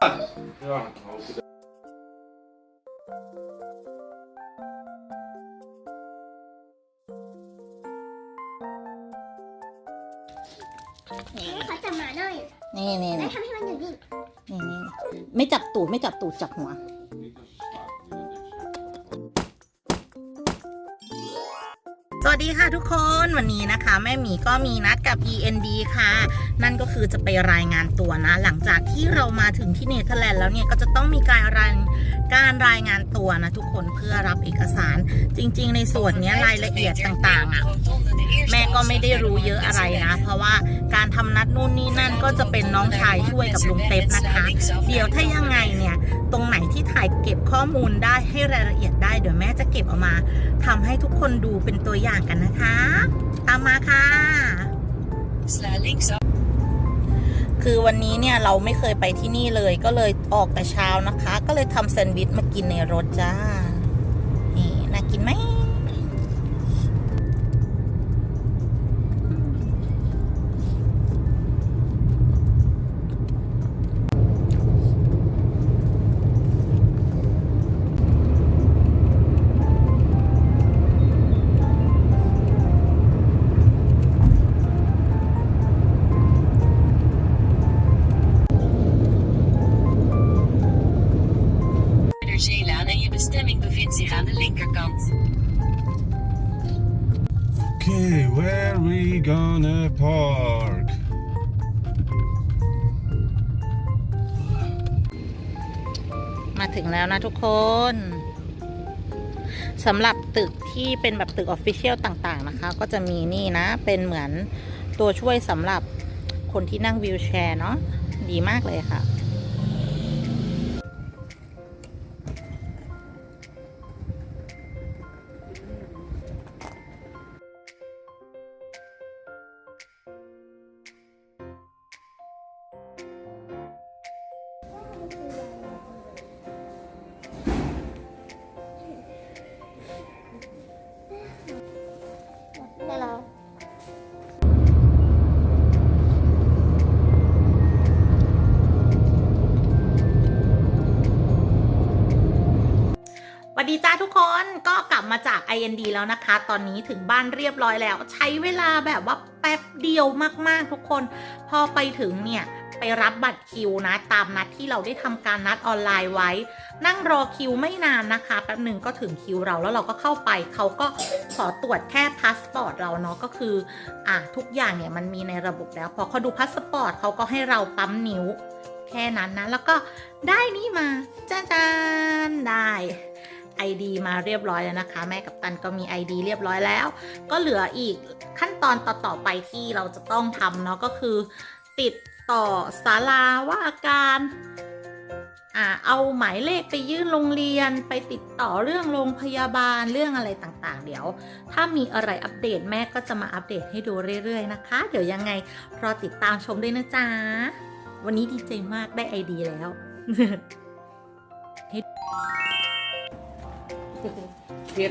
ให้เขาจับหมาหน่อยนี่นี่แล้วนี่ทำให้มันอยู่นิ่ง นี่นี่ไม่จับตูดไม่จับตูดจับหัว สวัสดีค่ะทุกคนวันนี้นะคะแม่หมีก็มีนัดกับ END ค่ะ นั่นก็คือจะไปรายงานตัวนะ หลังจากที่เรามาถึงที่เนเธอร์แลนด์แล้วเนี่ยก็จะต้องมีการรายการรายงานตัวนะทุกคนเพื่อรับเอกสารจริง ๆ ในส่วนนี้รายละเอียดต่างๆอะแม่ก็ไม่ได้รู้เยอะอะไรนะ เพราะว่าการทำนัดนู่นนี่นั่นก็จะเป็นน้องชายช่วยกับลุงเต็ปนะคะ เดี๋ยวถ้ายังไงเนี่ย ตรงไหนที่ถ่ายเก็บข้อมูลได้ให้รายละเอียดได้ เดี๋ยวแม่จะเก็บออกมาทำให้ทุกคนดูเป็นตัวอย่างกันนะคะ ตามมาค่ะ คือวันนี้เนี่ยเราไม่เคยไปที่นี่เลยก็เลยออกแต่เช้านะคะ ก็เลยทำแซนด์วิชมากินในรถจ้า นี่น่ากินไหม bestemming bevindt zich aan de linkerkant. Okay, where we gonna park? มาถึงแล้วนะทุกคนสำหรับตึกที่เป็นแบบตึกออฟฟิเชียลต่างๆนะคะ ก็จะมีนี่นะ เป็นเหมือนตัวช่วยสำหรับคนที่นั่งวีลแชร์เนาะดีมากเลยค่ะ ดีจ้าทุกคนก็กลับมาจาก IND แล้วนะคะ ตอนนี้ถึงบ้านเรียบร้อยแล้ว ใช้เวลาแบบว่าแป๊บเดียวมากๆทุกคน พอไปถึงเนี่ยไปรับบัตรคิวนะ ตามนัดที่เราได้ทำการนัดออนไลน์ไว้ นั่งรอคิวไม่นานนะคะแป๊บหนึ่งก็ถึงคิวเราแล้วเราก็เข้าไป เขาก็ขอตรวจแค่พาสปอร์ตเราเนาะก็คืออะทุกอย่างเนี่ยมันมีในระบบแล้ว พอเขาดูพาสปอร์ตเขาก็ให้เราปั๊มนิ้วแค่นั้นนะ แล้วก็ได้นี่มาจ้าจานได้ ID มาเรียบร้อยแล้วนะคะ แม่กับตันก็มี ID เรียบร้อยแล้ว ก็เหลืออีกขั้นตอนต่อๆไปที่เราจะต้องทำเนาะก็คือ ติดต่อศาลาว่าการอ่าเอาหมายเลขไปยื่นโรงเรียนไปติดต่อเรื่องโรงพยาบาลเรื่องอะไรต่างๆ เดี๋ยว ถ้ามีอะไรอัปเดตแม่ก็จะมาอัปเดตให้ดูเรื่อยๆนะคะ เดี๋ยวยังไงรอติดตามชมด้วยนะจ๊ะ วันนี้ดีใจมากได้ไอเดียแล้ว 呵别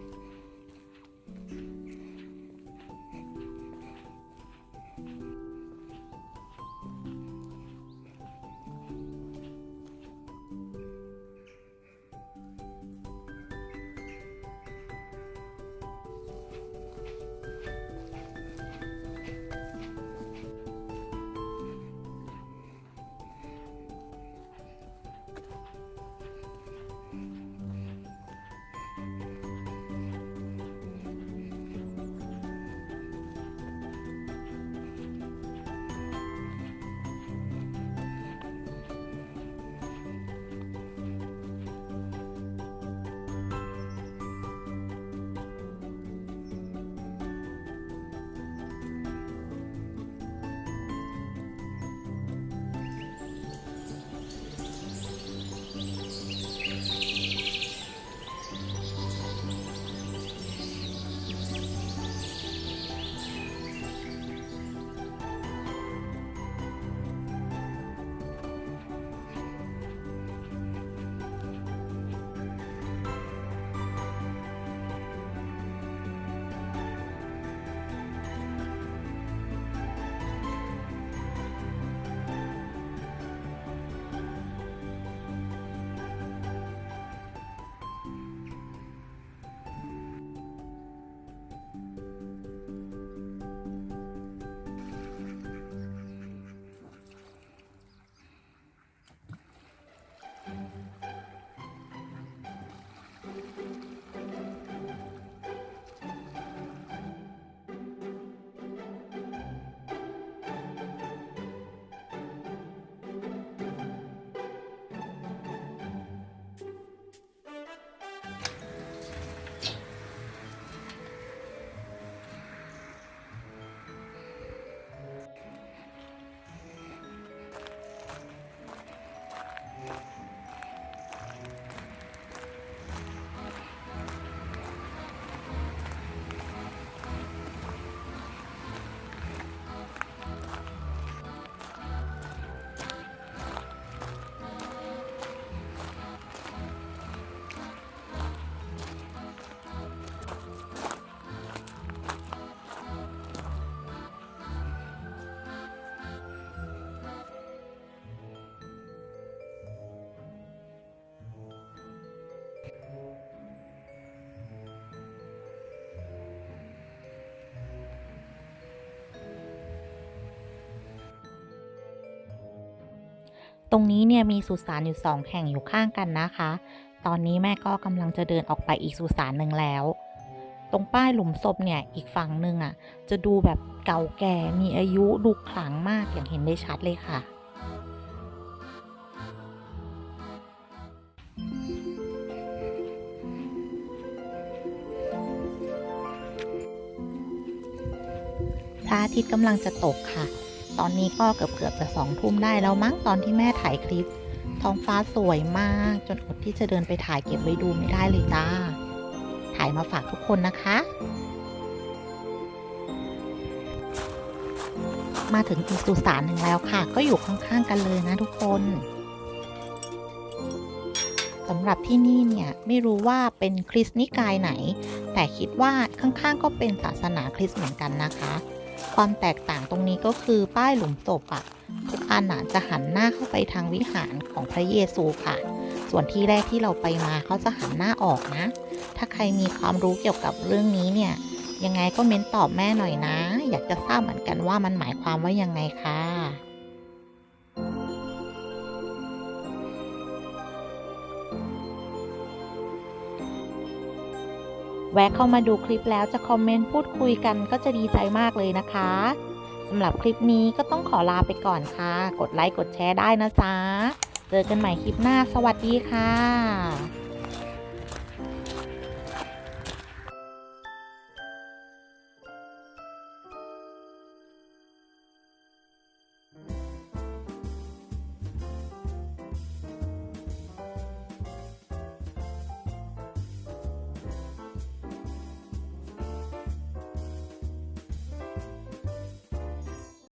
ตรงนี้เนี่ยมีสุสานอยู่สองแห่งอยู่ข้างกันนะคะ ตอนนี้แม่ก็กำลังจะเดินออกไปอีกสุสานหนึ่งแล้ว ตรงป้ายหลุมศพเนี่ยอีกฝั่งหนึ่งอะ จะดูแบบเก่าแก่มีอายุดูขลังมากอย่างเห็นได้ชัดเลยค่ะพระอาทิตย์กำลังจะตกค่ะ ตอนนี้ก็เกือบเกือบจะสองทุ่มได้แล้วมั้งตอนที่แม่ถ่ายคลิป ท้องฟ้าสวยมาก จนอดที่จะเดินไปถ่ายเก็บไว้ดูไม่ได้เลยจ้า ถ่ายมาฝากทุกคนนะคะ มาถึงอีกสุสานหนึ่งแล้วค่ะ ก็อยู่ข้างๆกันเลยนะทุกคนสำหรับที่นี่เนี่ยไม่รู้ว่าเป็นคริสต์นิกายไหน แต่คิดว่าข้างๆก็เป็นศาสนาคริสต์เหมือนกันนะคะ ความแตกต่างตรงนี้ก็คือป้ายหลุมศพอะทุกอันอะจะหันหน้าเข้าไปทางวิหารของพระเยซูค่ะ ส่วนที่แรกที่เราไปมาเขาจะหันหน้าออกนะ ถ้าใครมีความรู้เกี่ยวกับเรื่องนี้เนี่ย ยังไงก็เม้นตอบแม่หน่อยนะ อยากจะทราบเหมือนกันว่ามันหมายความว่ายังไงค่ะ แวะเข้ามาดูคลิปแล้วจะคอมเมนต์พูดคุยกันก็จะดีใจมากเลยนะคะสำหรับคลิปนี้ก็ต้องขอลาไปก่อนค่ะ กดไลค์กดแชร์ได้นะจ๊ะ เจอกันใหม่คลิปหน้าสวัสดีค่ะ